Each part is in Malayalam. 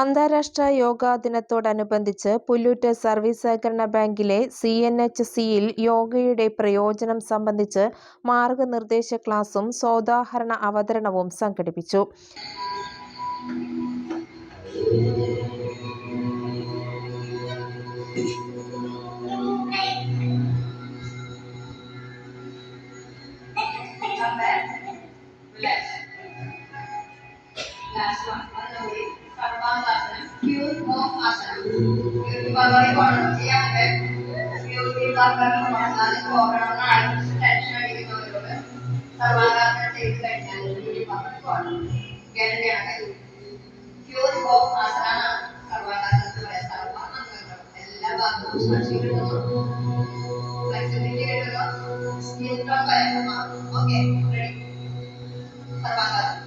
അന്താരാഷ്ട്ര യോഗാ ദിനത്തോടനുബന്ധിച്ച് പുല്ലൂറ്റ് സർവീസ് സഹകരണ ബാങ്കിലെ സി എൻ എച്ച് സിയിൽ യോഗയുടെ പ്രയോജനം സംബന്ധിച്ച് മാർഗനിർദ്ദേശ ക്ലാസും സോദാഹരണ അവതരണവും സംഘടിപ്പിച്ചു. Last one, ഒന്നുകൂടി സർവാംഗാസനം പ്യൂർ ഓഫ് ആസനം ബ്യൂട്ടി പാർലറിൽ പോകണം ചെയ്യാതെ ബ്യൂട്ടി പാർലറിൽ പോകണം അത് പോകണം ആരും ടെൻഷൻ അടിക്കുന്നവരോട് സർവാംഗാസനം ചെയ്ത് കഴിഞ്ഞാൽ ബ്യൂട്ടി പാർലറിൽ പോകണം ഗ്യാരണ്ടിയാണ് പ്യൂർ ഓഫ് ആസനാണ് സർവാംഗാസനത്തിൽ പറയാം സർവാംഗങ്ങൾ എല്ലാ ഭാഗത്തും സ്പർശി കിട്ടുന്നു ഫ്ലെക്സിബിലിറ്റി കിട്ടുന്നു സ്കിൻ ടോൺ വരെ മാറും ഓക്കെ റെഡി സർവാംഗാസനം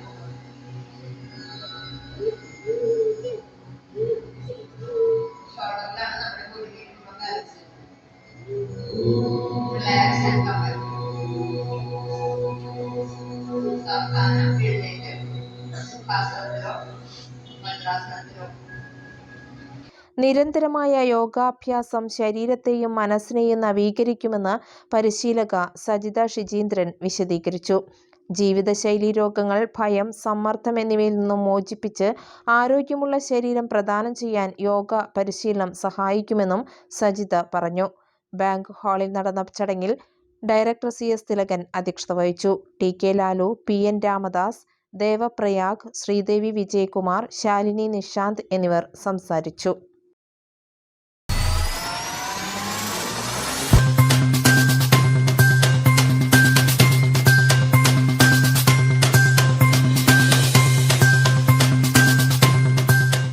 നിരന്തരമായ യോഗാഭ്യാസം ശരീരത്തെയും മനസ്സിനെയും നവീകരിക്കുമെന്ന് പരിശീലക സജിത ഷിജീന്ദ്രൻ വിശദീകരിച്ചു. ജീവിതശൈലി രോഗങ്ങൾ ഭയം സമ്മർദ്ദം എന്നിവയിൽ നിന്നും മോചിപ്പിച്ച് ആരോഗ്യമുള്ള ശരീരം പ്രദാനം ചെയ്യാൻ യോഗ പരിശീലനം സഹായിക്കുമെന്നും സജിത പറഞ്ഞു. ബാങ്ക് ഹാളിൽ നടന്ന ചടങ്ങിൽ ഡയറക്ടർ സി എസ് തിലകൻ അധ്യക്ഷത വഹിച്ചു. T K Lalu P N Ramadas Devprayag Sreedevi Vijayakumar Shalini Nishanth എന്നിവർ സംസാരിച്ചു.